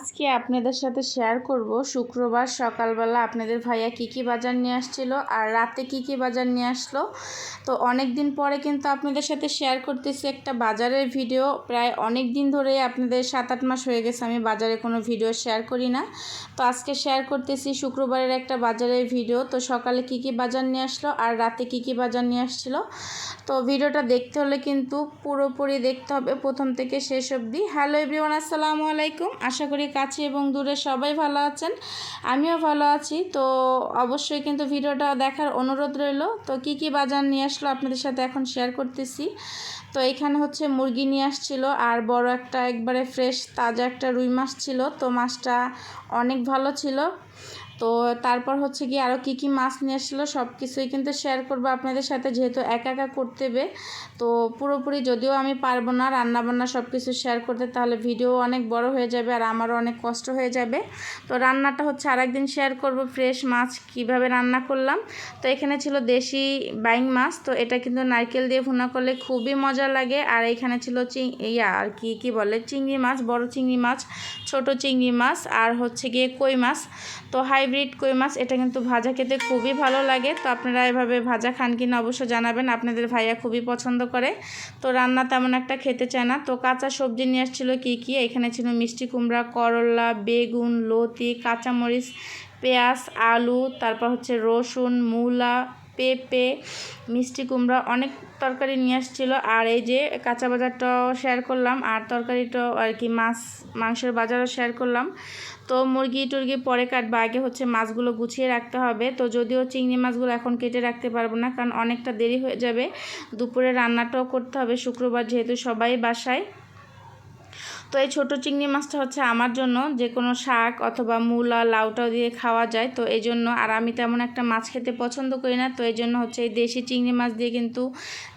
আজকে আপনাদের সাথে শেয়ার করব। শুক্রবার সকালবেলা আপনাদের ভাইয়া কি কি বাজার নিয়ে আসছিল আর রাতে কি কি বাজার নিয়ে আসলো। তো অনেক দিন পরে কিন্তু আপনাদের সাথে শেয়ার করতেছি একটা বাজারের ভিডিও প্রায় অনেক দিন ধরে আপনাদের সাত আট মাস হয়ে গেছে আমি বাজারে কোনো ভিডিও শেয়ার করি না। তো আজকে শেয়ার করতেছি শুক্রবারের একটা বাজারের ভিডিও তো সকালে কি কি বাজার নিয়ে আসলো আর রাতে কি কি বাজার নিয়ে আসছিল। তো ভিডিওটা দেখতে হলে কিন্তু পুরোপুরি দেখতে হবে প্রথম থেকে শেষ অবধি। হ্যালো এভরিওয়ান আসসালামু আলাইকুম। আশা করি কাছে এবং দূরে সবাই ভালো আছেন? আমিও ভালো আছি। তো অবশ্যই কিন্তু ভিডিওটা দেখার অনুরোধ রইল। তো কি কি বাজার নিয়ে আসলো আপনাদের সাথে এখন শেয়ার করতেছি। তো এখানে হচ্ছে মুরগি নিয়ে আসছিল আর বড় একটা একবারে ফ্রেশ তাজা একটা রুই মাছ ছিল। তো মাছটা অনেক ভালো ছিল। তো তারপর হচ্ছে কি আরও কী কী মাছ নিয়ে আসলো সব কিছুই কিন্তু শেয়ার করব আপনাদের সাথে, যেহেতু একা একা করতে হবে। তো পুরোপুরি যদিও আমি পারব না রান্নাবান্না সব কিছু শেয়ার করতে, তাহলে ভিডিও অনেক বড় হয়ে যাবে আর আমারও অনেক কষ্ট হয়ে যাবে। তো রান্নাটা হচ্ছে আরেকদিন শেয়ার করব ফ্রেশ মাছ কীভাবে রান্না করলাম। তো এখানে ছিল দেশি বাইং মাছ, তো এটা কিন্তু নারকেল দিয়ে ভুনা করলে খুবই মজা লাগে। আর এখানে ছিল চিং, ইয়া আর কি কি বলে? চিংড়ি মাছ, বড় চিংড়ি মাছ, ছোট চিংড়ি মাছ, আর হচ্ছে গিয়ে কই মাছ। তো হাইব্রিড কই মাছ এটা কিন্তু ভাজা খেতে খুবই ভালো লাগে। তো আপনারা এভাবে ভাজা খান কিনা অবশ্য জানাবেন, আপনাদের ভাইয়া খুবই পছন্দ করে। তো রান্না তেমন একটা খেতে চায় না। তো কাঁচা সবজি নিয়ে আসছিল কী কী? এখানে ছিল মিষ্টি কুমড়া, করলা, বেগুন, লতি, কাঁচামরিচ, পেঁয়াজ, আলু, তারপর হচ্ছে রসুন, মূলা পেঁপে, মিষ্টি কুমড়া অনেক তরকারি নিয়ে আসছিল। আর এই যে কাঁচা বাজারটাও শেয়ার করলাম, আর তরকারিটাও আর কি মাছ, মাংসের বাজারও শেয়ার করলাম। তো মুরগি টুরগি পরে কাটবো, আগে হচ্ছে মাছগুলো গুছিয়ে রাখতে হবে। তো যদিও চিংড়ি মাছগুলো এখন কেটে রাখতে পারব না, কারণ অনেকটা দেরি হয়ে যাবে। দুপুরে রান্নাটাও করতে হবে, শুক্রবার যেহেতু সবাই বাসায়। তো এই ছোটো চিংড়ি মাছটা হচ্ছে আমার জন্য। যে কোনো শাক অথবা মূলা, লাউটাও দিয়ে খাওয়া যায়। তো এই জন্য আর আমি তেমন একটা মাছ খেতে পছন্দ করি না। তো এই জন্য হচ্ছে এই দেশি চিংড়ি মাছ দিয়ে কিন্তু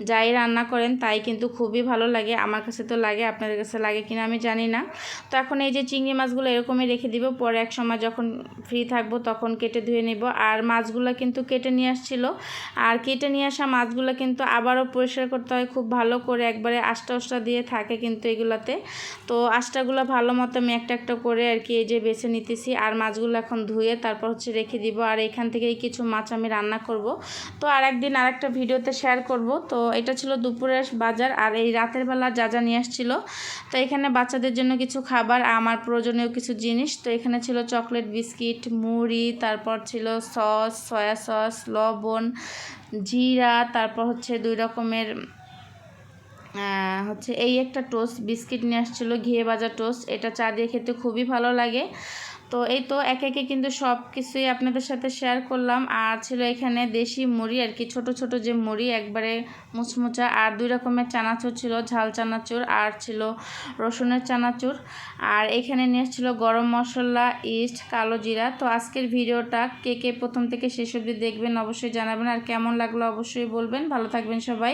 যাই রান্না করেন, তাই কিন্তু খুবই ভালো লাগে। আমার কাছে তো লাগে, আপনাদের কাছে লাগে কিনা আমি জানি না। তো এখন এই যে চিংড়ি মাছগুলো এরকমই রেখে দিব। পরে এক সময় যখন ফ্রি থাকব তখন কেটে ধুয়ে নেব। আর মাছগুলো কিন্তু কেটে নিয়ে আসছিল। আর কেটে নিয়ে আসা মাছগুলো কিন্তু আবারও পরিষ্কার করতে হয়। খুব ভালো করে একবারে আষ্টা উষ্টা দিয়ে থাকে কিন্তু এগুলাতে। তো আঁশটাগুলো ভালো মতো আমি একটা একটা করে আর কি এই যে বেছে নিতেছি। আর মাছগুলো এখন ধুয়ে তারপর হচ্ছে রেখে দিব। আর এখান থেকেই কিছু মাছ আমি রান্না করব। তো আর একদিন আর একটা ভিডিওতে শেয়ার করব। তো এটা ছিল দুপুরের বাজার। আর এই রাতের বেলা যা যা নিয়ে আসছিল। তো এখানে বাচ্চাদের জন্য কিছু খাবার, আমার প্রয়োজনীয় কিছু জিনিস। তো এখানে ছিল চকলেট, বিস্কিট, মুড়ি, তারপর ছিল সস, সয়া সস, লবণ, জিরা, তারপর হচ্ছে দুই রকমের হচ্ছে এই একটা টোস্ট বিস্কিট নিয়ে আসছিল, ঘিয়ে ভাজা টোস্ট এটা চা দিয়ে খেতে খুবই ভালো লাগে। তো এই তো একে একে কিন্তু সব কিছুই আপনাদের সাথে শেয়ার করলাম। আর ছিল এখানে দেশি মুড়ি আর কি, ছোট ছোট যে মুড়ি, একবারে মুচমুচা। আর দুই রকমের চানাচুর ছিল, ঝাল চানাচুর আর ছিল রসুনের চানাচুর। আর এখানে নিয়ে এসেছিল গরম মশলা ইস্ট কালো জিরা। তো আজকের ভিডিওটা কে কে প্রথম থেকে শেষ অবধি দেখবেন অবশ্যই জানাবেন। আর কেমন লাগল অবশ্যই বলবেন। ভালো থাকবেন সবাই।